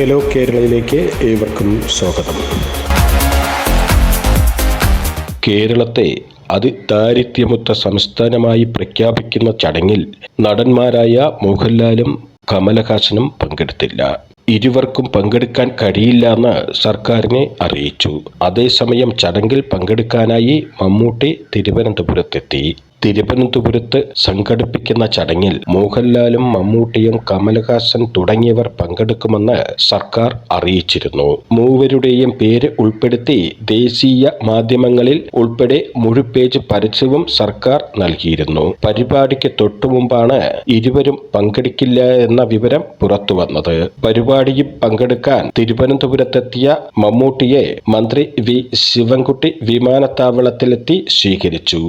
Hello കേരളയിലേക്ക് ഏവർക്കും സ്വാഗതം. കേരളത്തെ അതിദാരിദ്ര്യമുക്ത സംസ്ഥാനമായി പ്രഖ്യാപിക്കുന്ന ചടങ്ങിൽ നടന്മാരായ മോഹൻലാലും കമലഹാസനും പങ്കെടുത്തില്ല. ഇരുവർക്കും പങ്കെടുക്കാൻ കഴിയില്ലെന്ന് സർക്കാരിനെ അറിയിച്ചു. അതേസമയം ചടങ്ങിൽ പങ്കെടുക്കാനായി മമ്മൂട്ടി തിരുവനന്തപുരത്തെത്തി. തിരുവനന്തപുരത്ത് സംഘടിപ്പിക്കുന്ന ചടങ്ങിൽ മോഹൻലാലും മമ്മൂട്ടിയും കമലഹാസൻ തുടങ്ങിയവർ പങ്കെടുക്കുമെന്ന് സർക്കാർ അറിയിച്ചിരുന്നു. മൂവരുടെയും പേര് ഉൾപ്പെടുത്തി ദേശീയ മാധ്യമങ്ങളിൽ ഉൾപ്പെടെ മുഴുപേജ് പരസ്യവും സർക്കാർ നൽകിയിരുന്നു. പരിപാടിക്ക് തൊട്ടുമുമ്പാണ് ഇരുവരും പങ്കെടുക്കില്ല എന്ന വിവരം പുറത്തുവന്നത് പരിപാടിയിൽ പങ്കെടുക്കാൻ തിരുവനന്തപുരത്തെത്തിയ മമ്മൂട്ടിയെ മന്ത്രി വി. ശിവൻകുട്ടി വിമാനത്താവളത്തിലെത്തി സ്വീകരിച്ചു.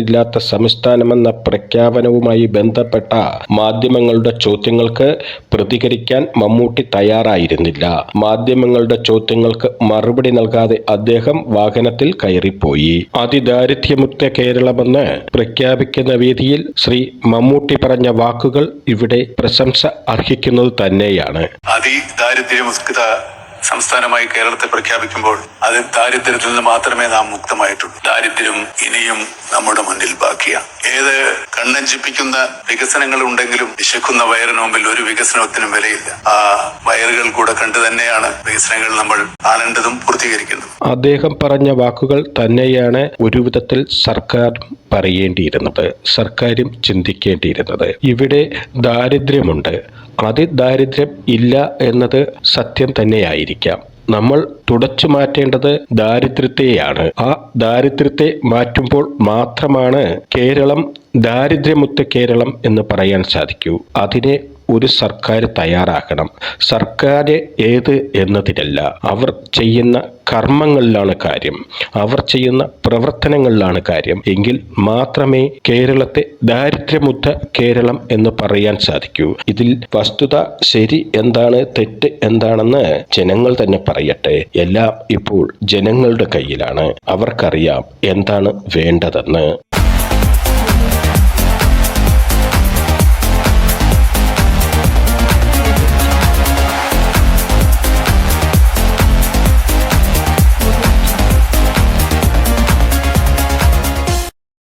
അതിദാരിദ്ര്യമില്ലാത്ത സംസ്ഥാനമെന്ന പ്രഖ്യാപനവുമായി ബന്ധപ്പെട്ട മാധ്യമങ്ങളുടെ ചോദ്യങ്ങൾക്ക് പ്രതികരിക്കാൻ മമ്മൂട്ടി തയ്യാറായിരുന്നില്ല. മാധ്യമങ്ങളുടെ ചോദ്യങ്ങൾക്ക് മറുപടി നൽകാതെ അദ്ദേഹം വാഹനത്തിൽ കയറിപ്പോയി. അതിദാരിദ്ര്യമുക്ത കേരളമെന്ന് പ്രഖ്യാപിക്കുന്ന വേദിയിൽ ശ്രീ മമ്മൂട്ടി പറഞ്ഞ വാക്കുകൾ ഇവിടെ പ്രശംസ അർഹിക്കുന്നത് തന്നെയാണ്. അതിദാരിദ്ര്യമുക്ത സംസ്ഥാനമായി കേരളത്തെ പ്രഖ്യാപിക്കുമ്പോൾ അത് ദാരിദ്ര്യത്തിൽ നിന്ന് മാത്രമേ നാം മുക്തമായിട്ടുള്ളൂ. ദാരിദ്ര്യം ഇനിയും നമ്മുടെ മുന്നിൽ ബാക്കിയാണ് ഏത് കണ്ണഞ്ചിപ്പിക്കുന്ന വികസനങ്ങൾ ഉണ്ടെങ്കിലും വിശക്കുന്ന വയറിന് മുമ്പിൽ ഒരു വികസനത്തിനും വിലയില്ല. ആ വയറുകൾ കൂടെ കണ്ടു തന്നെയാണ് വികസനങ്ങൾ നമ്മൾ കാണേണ്ടതും പൂർത്തീകരിക്കേണ്ടതും അദ്ദേഹം പറഞ്ഞ വാക്കുകൾ തന്നെയാണ് ഒരു വിധത്തിൽ സർക്കാർ പറയേണ്ടിയിരുന്നത് സർക്കാരും ചിന്തിക്കേണ്ടിയിരുന്നത്. ഇവിടെ ദാരിദ്ര്യമുണ്ട്. അതിദാരിദ്ര്യം ഇല്ല എന്നത് സത്യം തന്നെയായിരിക്കാം. നമ്മൾ തുടച്ചു മാറ്റേണ്ടത് ദാരിദ്ര്യത്തെയാണ്. ആ ദാരിദ്ര്യത്തെ മാറ്റുമ്പോൾ മാത്രമാണ് കേരളം ദാരിദ്ര്യമുക്ത കേരളം എന്ന് പറയാൻ സാധിക്കൂ. അതിനെ ഒരു സർക്കാർ തയ്യാറാക്കണം. സർക്കാർ ഏത് എന്നതിലല്ല അവർ ചെയ്യുന്ന കർമ്മങ്ങളിലാണ് കാര്യം. അവർ ചെയ്യുന്ന പ്രവർത്തനങ്ങളിലാണ് കാര്യം. എങ്കിൽ മാത്രമേ കേരളത്തെ ദാരിദ്ര്യമുദ്ധ കേരളം എന്ന് പറയാൻ സാധിക്കൂ. ഇതിൽ വസ്തുത ശരി എന്താണ് തെറ്റ് എന്താണെന്ന് ജനങ്ങൾ തന്നെ പറയട്ടെ. എല്ലാം ഇപ്പോൾ ജനങ്ങളുടെ കയ്യിലാണ്. അവർക്കറിയാം എന്താണ് വേണ്ടതെന്ന്.